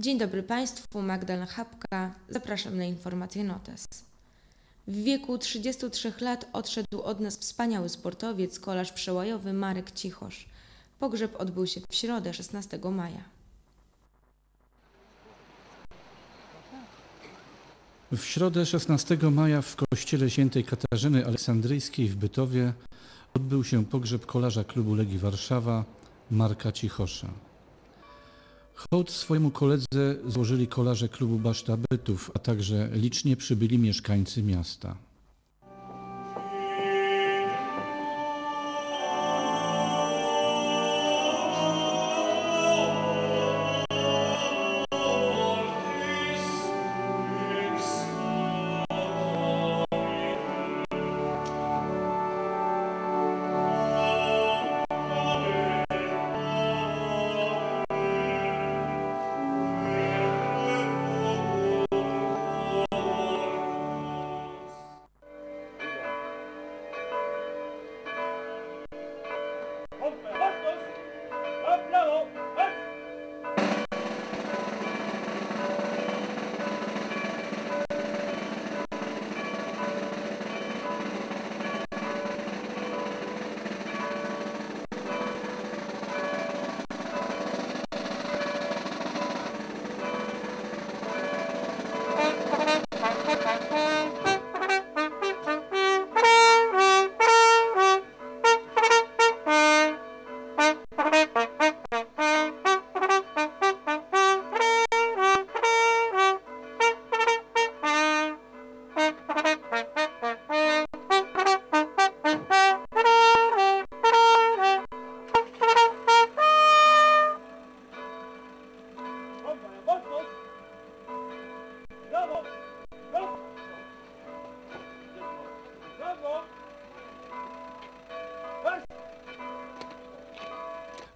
Dzień dobry Państwu, Magdalena Chapka. Zapraszam na informację Notes. W wieku 33 lat odszedł od nas wspaniały sportowiec, kolarz przełajowy Marek Cichosz. Pogrzeb odbył się w środę 16 maja. W środę 16 maja w kościele świętej Katarzyny Aleksandryjskiej w Bytowie odbył się pogrzeb kolarza klubu Legii Warszawa Marka Cichosza. Hołd swojemu koledze złożyli kolarze klubu Baszta Bytów, a także licznie przybyli mieszkańcy miasta. open.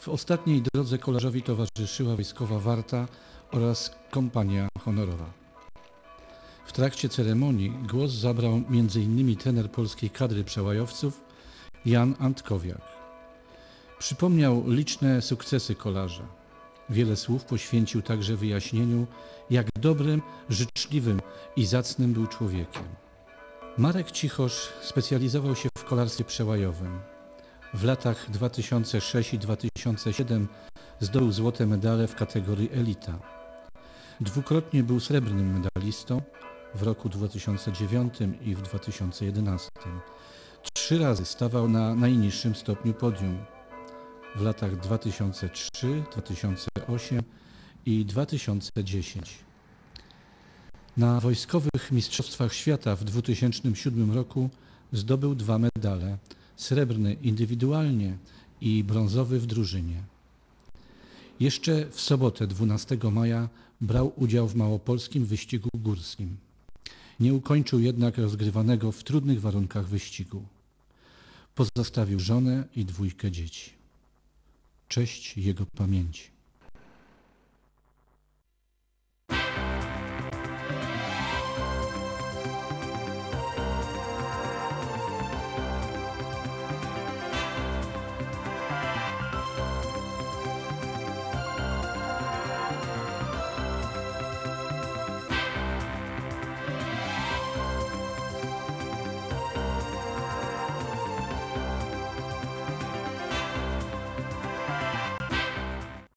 W ostatniej drodze kolarzowi towarzyszyła wojskowa warta oraz kompania honorowa. W trakcie ceremonii głos zabrał m.in. trener polskiej kadry przełajowców Jan Antkowiak. Przypomniał liczne sukcesy kolarza. Wiele słów poświęcił także wyjaśnieniu, jak dobrym, życzliwym i zacnym był człowiekiem. Marek Cichosz specjalizował się w kolarstwie przełajowym. W latach 2006 i 2007 zdobył złote medale w kategorii elita. Dwukrotnie był srebrnym medalistą w roku 2009 i w 2011. Trzy razy stawał na najniższym stopniu podium w latach 2003, 2008 i 2010. Na wojskowych Mistrzostwach Świata w 2007 roku zdobył dwa medale: srebrny indywidualnie i brązowy w drużynie. Jeszcze w sobotę 12 maja brał udział w małopolskim wyścigu górskim. Nie ukończył jednak rozgrywanego w trudnych warunkach wyścigu. Pozostawił żonę i dwójkę dzieci. Cześć jego pamięci.